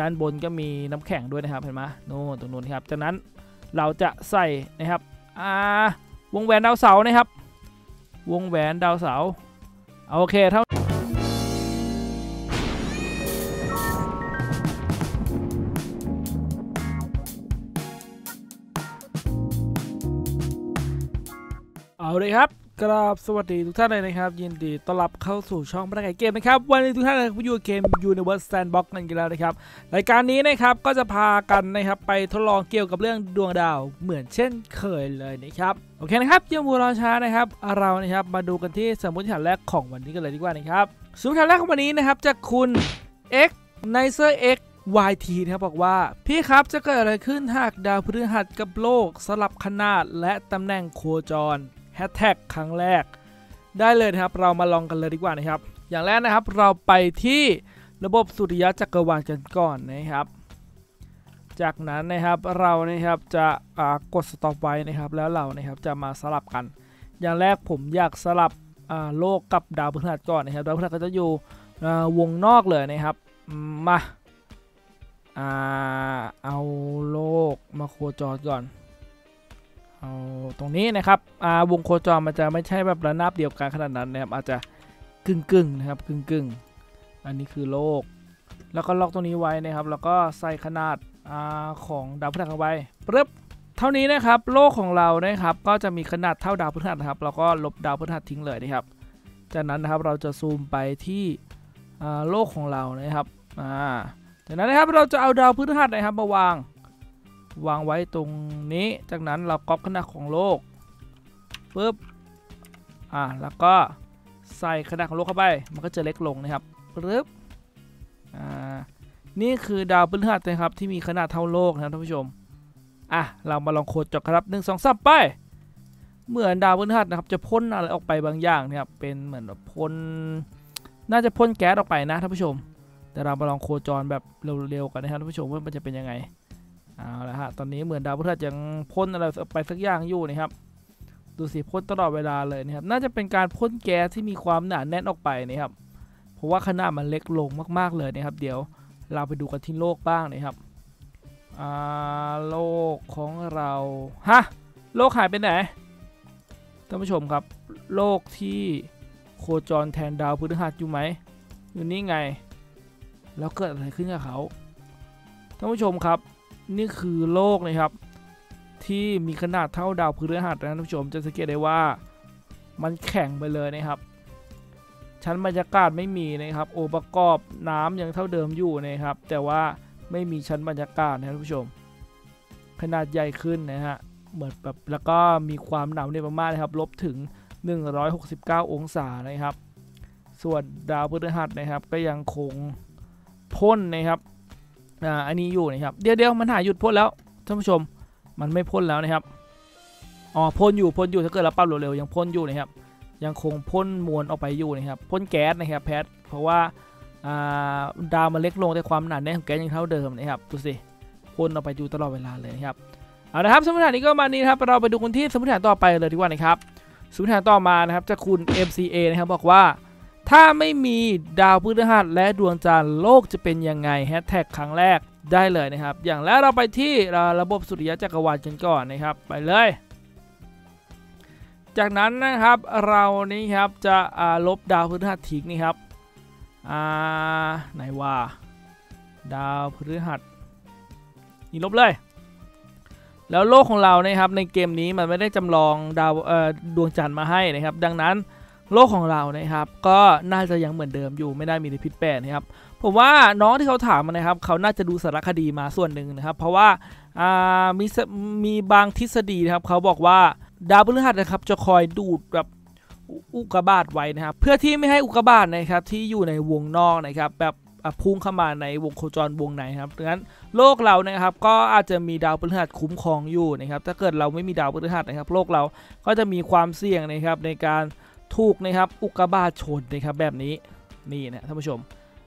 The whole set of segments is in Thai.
ด้านบนก็มีน้ำแข็งด้วยนะครับเห็นไหมโน่นตรงนู้นครับจากนั้นเราจะใส่นะครับอ่าวงแหวนดาวเสาร์นะครับ วงแหวนดาวเสาร์โอเคเท่าเอาเลยครับ กราบสวัสดีทุกท่านเลยนะครับ ยินดีต้อนรับเข้าสู่ช่องพนักงานเกมนะครับ วันนี้ทุกท่านนะครับอยู่กับเกม Universe Sandbox กันกันแล้วนะครับรายการนี้นะครับก็จะพากันนะครับไปทดลองเกี่ยวกับเรื่องดวงดาวเหมือนเช่นเคยเลยนะครับโอเคนะครับยังมัวรอช้านะครับเรานะครับมาดูกันที่สมมติฐานแรกของวันนี้กันเลยดีกว่านะครับสมมติฐานแรกของวันนี้นะครับจากคุณ X n i c e r X YT นะครับบอกว่า พี่ครับจะเกิดอะไรขึ้นหากดาวพฤหัสกับโลกสลับขนาดและตำแหน่งโคจร แฮชแท็กครั้งแรก ได้เลยนะครับเรามาลองกันเลยดีกว่านะครับ อย่างแรกนะครับเราไปที่ระบบสุริยะจักรวาลกันก่อนนะครับ จากนั้นนะครับเรานะครับจะกดสต็อปไว้นะครับ แล้วเรานะครับจะมาสลับกัน อย่างแรกผมอยากสลับโลกกับดาวพฤหัสก่อนนะครับ ดาวพฤหัสก็จะอยู่วงนอกเลยนะครับมาเอาโลกมาโคจรก่อน เอาตรงนี้นะครับวงโคจรมันจะไม่ใช่แบบระนาบเดียวกันขนาดนั้นนะครับอาจจะกึ่งกึ่งนะครับกึ่งกึ่งอันนี้คือโลก แล้วก็ล็อกตรงนี้ไว้นะครับ แล้วก็ใส่ขนาดอของดาวพฤหัสเข้าไปปึ๊บเท่านี้นะครับโลกของเรานะครับก็จะมีขนาดเท่าดาวพฤหัสนะครับเราก็ลบดาวพฤหัสทิ้งเลยนะครับ จากนั้นนะครับเราจะซูมไปที่โลกของเรานะครับจากนั้นนะครับเราจะเอาดาวพฤหัสนะครับมาวาง วางไว้ตรงนี้ จากนั้นเราก๊อปขนาดของโลกปุ๊บ อ่า แล้วก็ใส่ขนาดของโลกเข้าไป มันก็จะเล็กลงนะครับปึ๊บ อ่า นี่คือดาวพฤหัสนะครับที่มีขนาดเท่าโลกนะครับท่านผู้ชม อะ เรามาลองโคดจดครับหนึ่งสองสามไป เหมือนดาวพฤหัสนะครับจะพ่นอะไรออกไปบางอย่างนะครับ เป็นเหมือนแบบพ่น น่าจะพ่นแก๊สออกไปนะท่านผู้ชม แต่เรามาลองโคจรแบบเร็วๆกันนะครับท่านผู้ชมว่ามันจะเป็นยังไง เอาละฮะ ตอนนี้เหมือนดาวพฤหัสยังพ่นอะไรไปสักอย่างอยู่นะครับ ดูสิพ่นตลอดเวลาเลยนะครับ น่าจะเป็นการพ่นแก๊สที่มีความหนาแน่นออกไปนะครับ เพราะว่าขนาดมันเล็กลงมากๆเลยนะครับ เดี๋ยวเราไปดูกันที่โลกบ้างนะครับอ่าโลกของเรา ฮะ โลกหายไปไหน ท่านผู้ชมครับ โลกที่โคจรแทนดาวพฤหัสอยู่ไหม อยู่นี่ไง แล้วเกิดอะไรขึ้นกับเขา ท่านผู้ชมครับ นี่คือโลกนะครับ ที่มีขนาดเท่าดาวพฤหัสนะท่านผู้ชมจะสังเกตได้ว่ามันแข็งไปเลยนะครับ ชั้นบรรยากาศไม่มีนะครับโอประกอบน้ำยังเท่าเดิมอยู่นะครับ แต่ว่าไม่มีชั้นบรรยากาศนะท่านผู้ชม ขนาดใหญ่ขึ้นนะฮะเหมือนแบบแล้วก็มีความหนาวในประมาณนะครับลบถึง 169 องศานะครับ ส่วนดาวพฤหัสนะครับก็ยังคงพ่นนะครับ อ่าอันนี้อยู่นะครับเดี๋ยวเดี๋ยวมันหายหยุดพ่นแล้วท่านผู้ชมมันไม่พ่นแล้วนะครับอ๋อพ่นอยู่พ่นอยู่ถ้าเกิดเราปั๊บเร็วๆยังพ่นอยู่นะครับ ยังคงพ่นมวลออกไปอยู่นะครับพ่นแก๊สนะครับแพทเพราะว่าดาวมันเล็กลงแต่ความหนาแน่นของแก๊สยังเท่าเดิมนะครับดูสิพ่นออกไปอยู่ตลอดเวลาเลยนะครับเอาละครับสมมติฐานนี้ก็มานี้ครับเราไปดูกันที่สมมติฐานต่อไปเลยดีกว่านะครับสมมติฐานต่อมานะครับจะคุณ MCA นะครับบอกว่า ถ้าไม่มีดาวพฤหัสและดวงจันทร์โลกจะเป็นยังไงแฮชแท็กครั้งแรกได้เลยนะครับ อย่างแรกเราไปที่ระบบสุริยะจักรวาลกันก่อนนะครับไปเลย จากนั้นนะครับเรานี่ครับจะลบดาวพฤหัสทิ้งนี่ครับอ่าไหนว่า ดาวพฤหัสนี่ลบเลย แล้วโลกของเรานะครับในเกมนี้มันไม่ได้จำลองดาวดวงจันทร์มาให้นะครับ ดังนั้น โลกของเรานะครับ ก็น่าจะยังเหมือนเดิมอยู่ไม่ได้มีในพิษแปดนะครับผมว่าน้องที่เขาถามมานะครับ เขาน่าจะดูสารคดีมาส่วนหนึ่งนะครับ เพราะว่ามีมีบางทฤษฎีนะครับ เขาบอกว่าดาวพฤหัสนะครับ จะคอยดูดแบบอุกกาบาตไว้นะครับ เพื่อที่ไม่ให้อุกกาบาตนะครับ ที่อยู่ในวงนอกนะครับ แบบพุ่งเข้ามาในวงโคจรวงไหนครับดังนั้นโลกเรานะครับ ก็อาจจะมีดาวพฤหัสคุ้มครองอยู่นะครับ ถ้าเกิดเราไม่มีดาวพฤหัสนะครับ โลกเราก็จะมีความเสี่ยงนะครับในการ ถูกนะครับอุกกาบาตชนนะครับแบบนี้นี่นะท่านผู้ชม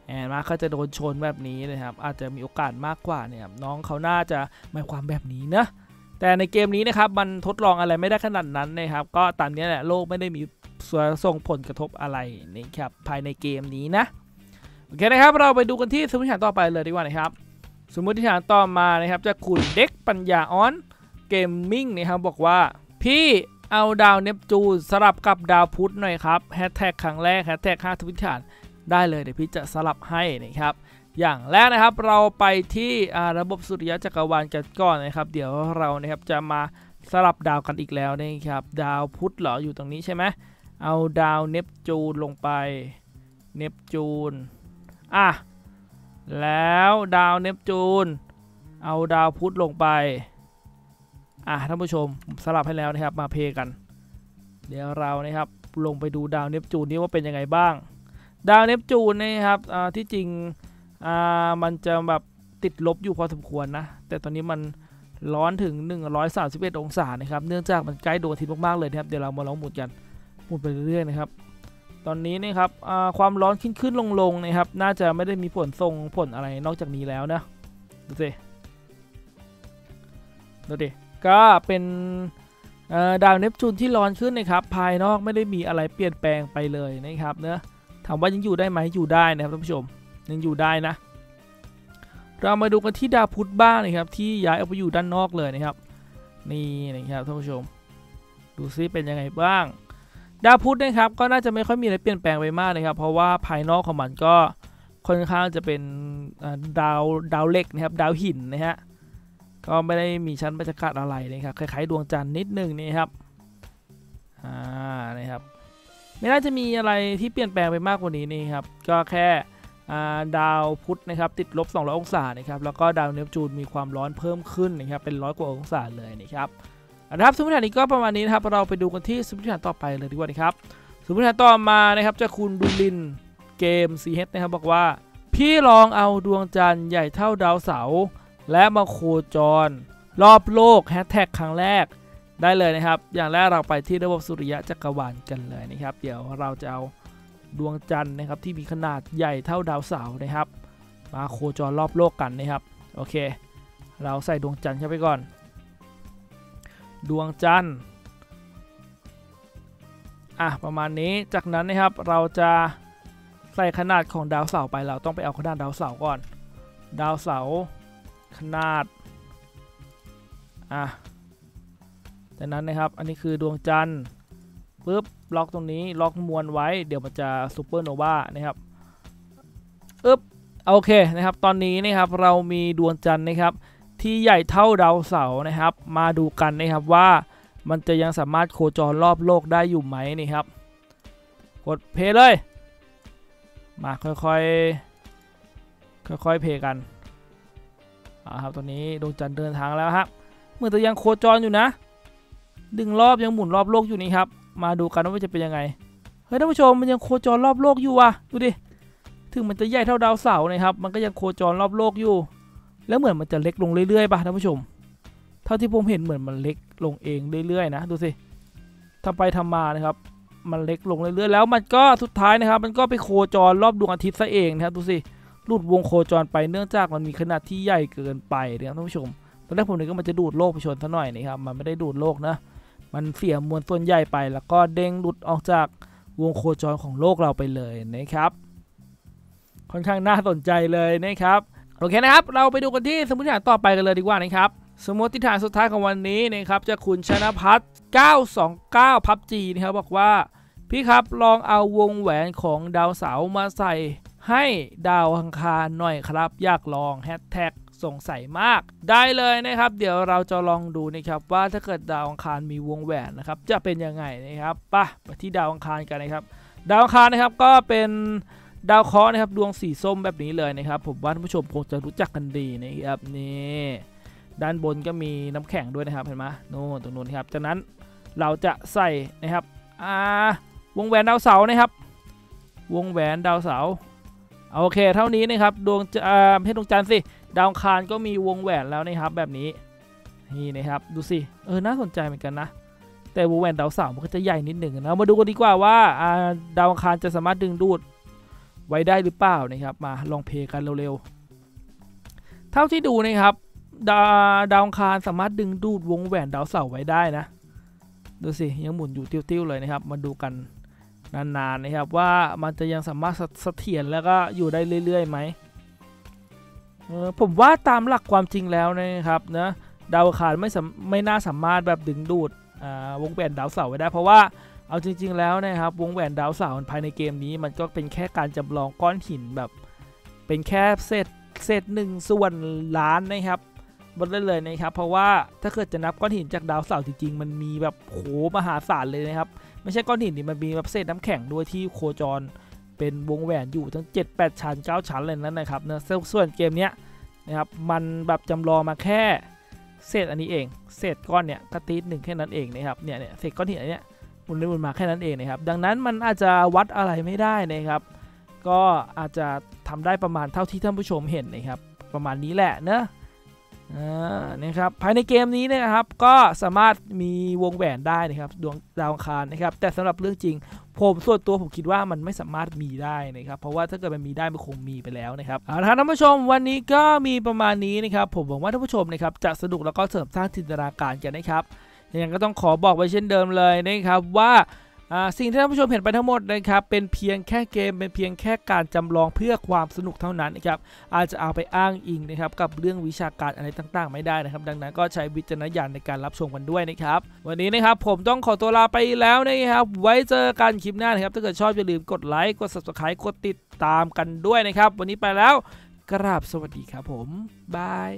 แอนมาเขาจะโดนชนแบบนี้นะครับอาจจะมีโอกาสมากกว่าเนี่ยน้องเขาน่าจะหมายความแบบนี้นะแต่ในเกมนี้นะครับมันทดลองอะไรไม่ได้ขนาดนั้นนะครับก็ตามนี้แหละโลกไม่ได้มีส่งผลกระทบอะไรนี่ครับภายในเกมนี้นะโอเคนะครับเราไปดูกันที่สมุดฐานต่อไปเลยดีกว่านะครับ สมมติฐานต่อมานะครับจะคุณเด็กปัญญาออนเกมมิ่งนะครับบอกว่าพี่ เอาดาวเนปจูนสลับกับดาวพุธหน่อยครับแฮชแท็กครั้งแรกแฮชแท็ก5ทวิตฐานได้เลยเดี๋ยวพี่จะสลับให้นะครับ อย่างแรกนะครับเราไปที่ระบบสุริยะจักรวาลกันก่อนนะครับ เดี๋ยวเรานะครับจะมาสลับดาวกันอีกแล้วนะครับ ดาวพุธเหรออยู่ตรงนี้ใช่ไหมเอาดาวเนปจูนลงไปเนปจูนอะแล้วดาวเนปจูน เอาดาวพุธลงไป อะท่านผู้ชมสลับให้แล้วนะครับมาเพกัน เดี๋ยวเรานะครับลงไปดูดาวเนปจูนนี้ว่าเป็นยังไงบ้าง ดาวเนปจูนนะครับที่จริงมันจะแบบติดลบอยู่พอสมควรนะ แต่ตอนนี้มันร้อนถึง 131 องศานะครับ เนื่องจากมันใกล้ดวงอาทิตย์มากๆเลยนะครับ เดี๋ยวเรามาลองหมุนกันหมุนไปเรื่อยๆนะครับ ตอนนี้นะครับความร้อนขึ้นขึ้นลงลงนะครับ น่าจะไม่ได้มีผลส่งผลอะไรนอกจากนี้แล้วนะ ดูสิ ดูดิ ก็เป็นดาวเนปจูนที่ร้อนขึ้นนะครับ ภายนอกไม่ได้มีอะไรเปลี่ยนแปลงไปเลยนะครับเนะถามว่ายังอยู่ได้ไหมอยู่ได้นะครับท่านผู้ชมยังอยู่ได้นะ เรามาดูกันที่ดาวพุธบ้างนะครับ ที่ย้ายออกไปอยู่ด้านนอกเลยนะครับ นี่นะครับท่านผู้ชม ดูซิเป็นยังไงบ้าง ดาวพุธนะครับก็น่าจะไม่ค่อยมีอะไรเปลี่ยนแปลงไปมากนะครับ เพราะว่าภายนอกของมันก็ค่อนข้างจะเป็นดาวดาวเล็กนะครับ ดาวหินนะฮะ ก็ไม่ได้มีชั้นบรรยากาศอะไรนะครับคล้ายๆดวงจันทร์นิดนึงนี่ครับอ่านะครับไม่น่าจะมีอะไรที่เปลี่ยนแปลงไปมากกว่านี้นี่ครับก็แค่ดาวพุธนะครับติดลบ 200 องศานะครับแล้วก็ดาวเนปจูนมีความร้อนเพิ่มขึ้นนะครับเป็นร้อยกว่าองศาเลยนะครับนะครับสมมติฐานนี้ก็ประมาณนี้นะครับเราไปดูกันที่สมมติฐานต่อไปเลยดีกว่านะครับสมมติฐานต่อมานะครับจะคุณดูลินเกม CH นะครับบอกว่า พี่ลองเอาดวงจันทร์ใหญ่เท่าดาวเสาร์ และมาโคจร รอบโลกแฮชแท็กครั้งแรกได้เลยนะครับ อย่างแรกเราไปที่ระบบสุริยะจักรวาลกันเลยนะครับ เดี๋ยวเราจะเอาดวงจันทร์นะครับที่มีขนาดใหญ่เท่าดาวเสาร์นะครับ มาโคจรรอบโลกกันนะครับ โอเค เราใส่ดวงจันทร์เข้าไปก่อน ดวงจันทร์อะประมาณนี้จากนั้นนะครับเราจะใส่ขนาดของดาวเสาร์ไปเราต้องไปเอาขนาดดาวเสาร์ก่อน ดาวเสาร์ ขนาดอะจากนั้นนะครับอันนี้คือดวงจันทร์ปุ๊บล็อกตรงนี้ล็อกมวลไว้เดี๋ยวมันจะซูเปอร์โนวานะครับอึ๊บโอเคนะครับ ตอนนี้นะครับเรามีดวงจันทร์นะครับ ที่ใหญ่เท่าดาวเสาร์นะครับ มาดูกันนะครับว่ามันจะยังสามารถโคจรรอบโลกได้อยู่ไหมนี่ครับ กดเพย์เลย มาค่อยๆค่อยๆเพย์กัน ครับตอนนี้ดวงจันทร์เดินทางแล้วครับเมื่อจะยังโคจรอยู่นะ ดึงรอบยังหมุนรอบโลกอยู่นี่ครับ มาดูกันว่าจะเป็นยังไง เฮ้ยท่านผู้ชมมันยังโคจรรอบโลกอยู่ว่ะ ดูดิ ถึงมันจะใหญ่เท่าดาวเสาร์นะครับ มันก็ยังโคจรรอบโลกอยู่ แล้วเหมือนมันจะเล็กลงเรื่อยๆป่ะท่านผู้ชม เท่าที่ผมเห็นเหมือนมันเล็กลงเองเรื่อยๆนะ ดูสิทำไปทำมานะครับ มันเล็กลงเรื่อยๆแล้วมันก็สุดท้ายนะครับ มันก็ไปโคจรรอบดวงอาทิตย์ซะเองนะครับดูสิ หลุดวงโคจรไปเนื่องจากมันมีขนาดที่ใหญ่เกินไปนะครับท่านผู้ชมตอนแรกผมนึกว่ามันจะดูดโลกไปชนซะหน่อยนะครับมันไม่ได้ดูดโลกนะมันเสียมวลส่วนใหญ่ไป แล้วก็เด้งหลุดออกจากวงโคจรของโลกเราไปเลยนะครับค่อนข้างน่าสนใจเลยนะครับโอเคนะครับ เราไปดูกันที่สมมติฐานต่อไปกันเลยดีกว่านะครับสมมติฐานสุดท้ายของวันนี้นะครับจะคุณชนะพัฒน์929พับจีนะครับบอกว่าพี่ครับลองเอาวงแหวนของดาวเสาร์มาใส่ ให้ดาวอังคารหน่อยครับ อยากลองแฮชแท็กสงสัยมาก ได้เลยนะครับ เดี๋ยวเราจะลองดูนะครับว่าถ้าเกิดดาวอังคารมีวงแหวนนะครับ จะเป็นยังไงนะครับปะไปที่ดาวอังคารกันนะครับ ดาวอังคารนะครับก็เป็นดาวเคราะห์นะครับดวงสีส้มแบบนี้เลยนะครับ ผมว่าท่านผู้ชมคงจะรู้จักกันดีนะครับนี่ด้านบนก็มีน้ำแข็งด้วยนะครับเห็นไหมโน่นตรงนู้นครับจากนั้นเราจะใส่นะครับอ่าวงแหวนดาวเสาร์นะครับ วงแหวนดาวเสาร์ โอเค เท่านี้นะครับดวงจะไม่ใช่ดวงจันทร์สิ ดาวคารก็มีวงแหวนแล้วนะครับแบบนี้นี่นะครับดูสิเออน่าสนใจเหมือนกันนะ แต่วงแหวนดาวเสาร์มันก็จะใหญ่นิดหนึ่งนะมาดูกันดีกว่าว่าดาวคารจะสามารถดึงดูดไว้ได้หรือเปล่านะครับ มาลองเพย์กันเร็วๆเท่าที่ดูนะครับ ดาดาวคารสามารถดึงดูดวงแหวนดาวเสาร์ไว้ได้นะดูสิยังหมุนอยู่ติ้วๆเลยนะครับ มาดูกัน นานๆนะครับว่ามันจะยังสามารถเสถียรแล้วก็อยู่ได้เรื่อยๆไหมออผมว่าตามหลักความจริงแล้วนะครับนะดาวคารไม่สไม่น่าสามารถแบบดึงดูดอ่าวงแหวนดาวเสาร์ไว้ได้ เพราะว่าเอาจริง ๆ แล้วนะครับวงแหวนดาวเสาร์ภายในเกมนี้ มันก็เป็นแค่การจำลองก้อนหินแบบ เป็นแค่เศษเศษหนึ่งส่วนล้านนะครับบนเลยเลยนะครับ เพราะว่าถ้าเกิดจะนับก้อนหินจากดาวเสาร์จริงๆมันมีแบบโหมหาศาลเลยนะครับ ไม่ใช่ก้อนหินนี่มันมีแบบเศษน้ำแข็งด้วยที่โคจรเป็นวงแหวนอยู่ทั้ง 7 8 ชั้น 9 ชั้นเลยนั่นนะครับเนะส่วนเกมเนี้ยนะครับมันแบบจำลองมาแค่เศษอันนี้เอง เศษก้อนเนี้ยกระตีดหนึ่งแค่นั้นเองนะครับเนี่ยเนี่ยเศษก้อนหินอันเนี้ยมุนเลยมุนมาแค่นั้นเองนะครับดังนั้นมันอาจจะวัดอะไรไม่ได้นะครับ ก็อาจจะทำได้ประมาณเท่าที่ท่านผู้ชมเห็นนะครับประมาณนี้แหละเนอะ นะครับภายในเกมนี้เนยนะครับก็สามารถมีวงแหวนได้นะครับดวงดาวอังคารนะครับแต่สำหรับเรื่องจริง ผมส่วนตัวผมคิดว่ามันไม่สามารถมีได้นะครับเพราะว่าถ้าเกิดมันมีได้มันคงมีไปแล้วนะครับเอาละครับท่านผู้ชมวันนี้ก็มีประมาณนี้นะครับผมหวังว่าท่านผู้ชมนะครับจะสนุกแล้วก็เสริมสร้างจินตนาการกันนะครับยังไงก็ต้องขอบอกไว้เช่นเดิมเลยนะครับว่า สิ่งที่ท่านผู้ชมเห็นไปทั้งหมดนะครับเป็นเพียงแค่เกมเป็นเพียงแค่การจำลองเพื่อความสนุกเท่านั้นนะครับอาจจะเอาไปอ้างอิงนะครับกับเรื่องวิชาการอะไรต่างๆ ไม่ได้นะครับ ดังนั้นก็ใช้วิจารณญาณในการรับชมกันด้วยนะครับวันนี้นะครับผมต้องขอตัวลาไปแล้วนะครับไว้เจอกันคลิปหน้านะครับถ้าเกิดชอบอย่าลืมกดไลค์กด subscribe กดติดตามกันด้วยนะครับ วันนี้ไปแล้วกราบสวัสดีครับผมบาย